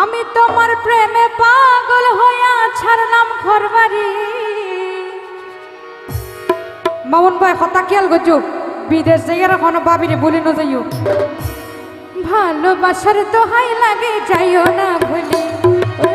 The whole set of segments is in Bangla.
আমি তোমার প্রেমে পাগল হইয়া ছাড়লাম ঘরবাড়ি। মামুন ভাই, কথা খেয়াল করছ? বিদেশ জায়গার কোনো বাবিরে বলি না যাইও। ভালোবাসার তো হাই লাগে, যাইও না ভুলি ওরে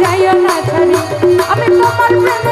যাইও না ছাড়ি আমি তোমার প্রেমে